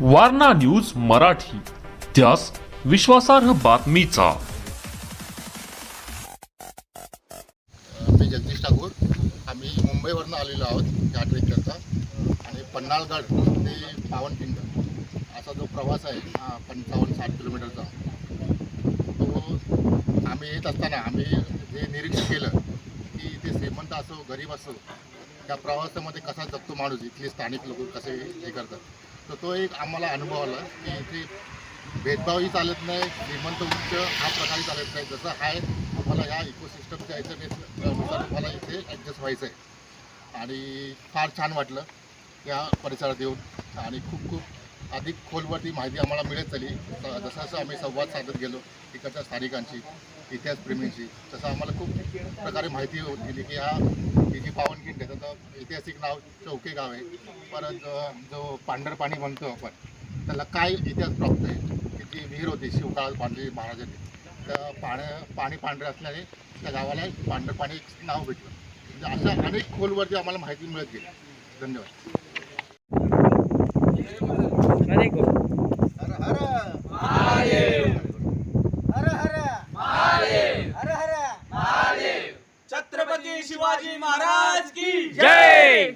Warna news Marathi. त्यास विश्वासार्ह बातमीचा. मी जगदीश ठाकूर. आम्ही मुंबईवरनं आलेलो आहोत या ट्रेकरचा आणि पन्नाळगड ते पावनखिंड असा जो प्रवास आहे हा पंचावन्न साठ किलोमीटरचा. तो आम्ही येत असताना आम्ही जे निरीक्षण केलं की इथे श्रीमंत असो गरीब असो त्या प्रवासामध्ये कसा जगतो माणूस? इथले स्थानिक लोक कसे हे करतात? तर तो एक आम्हाला अनुभव आला की इथे भेदभावही चालत नाही श्रीमंत उच्च हा प्रकारही चालत नाही. जसं आहे तुम्हाला ह्या इकोसिस्टमच्या ह्याच्यानुसार तुम्हाला इथे ॲडजस्ट व्हायचं आहे. आणि फार छान वाटलं या परिसरात येऊन. आणि खूप खूप अधिक खोलवरती माहिती आम्हाला मिळत चालली. जसं जसं आम्ही संवाद साधत गेलो इकडच्या स्थानिकांशी इतिहासप्रेमींशी तसं आम्हाला खूप प्रकारे माहिती होत गेली की हा ही जी पावनखिंड आहे ऐतिहासिक नाव चौके गाव आहे. परत जो पांढरपाणी म्हणतो आपण त्याला काय इतिहास प्राप्त आहे? की जी विहीर होती शिवकाळात बांधलेली महाराजांनी तर पाण्या पाणी पांढरे असल्याने त्या गावाला पांढरपाणी नाव भेटलं. म्हणजे अशा अनेक खोलवरती आम्हाला माहिती मिळत गेली. धन्यवाद हर हर हर हर हर हर छत्रपती शिवाजी महाराज की जय!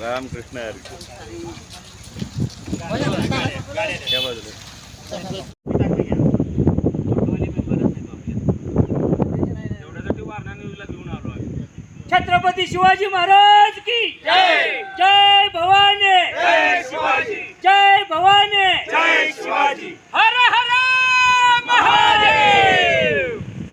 रामकृष्ण हरी. छत्रपती शिवाजी महाराज की जय! जय भवानी! शिवाजी! जय भवानी! जय शिवाजी!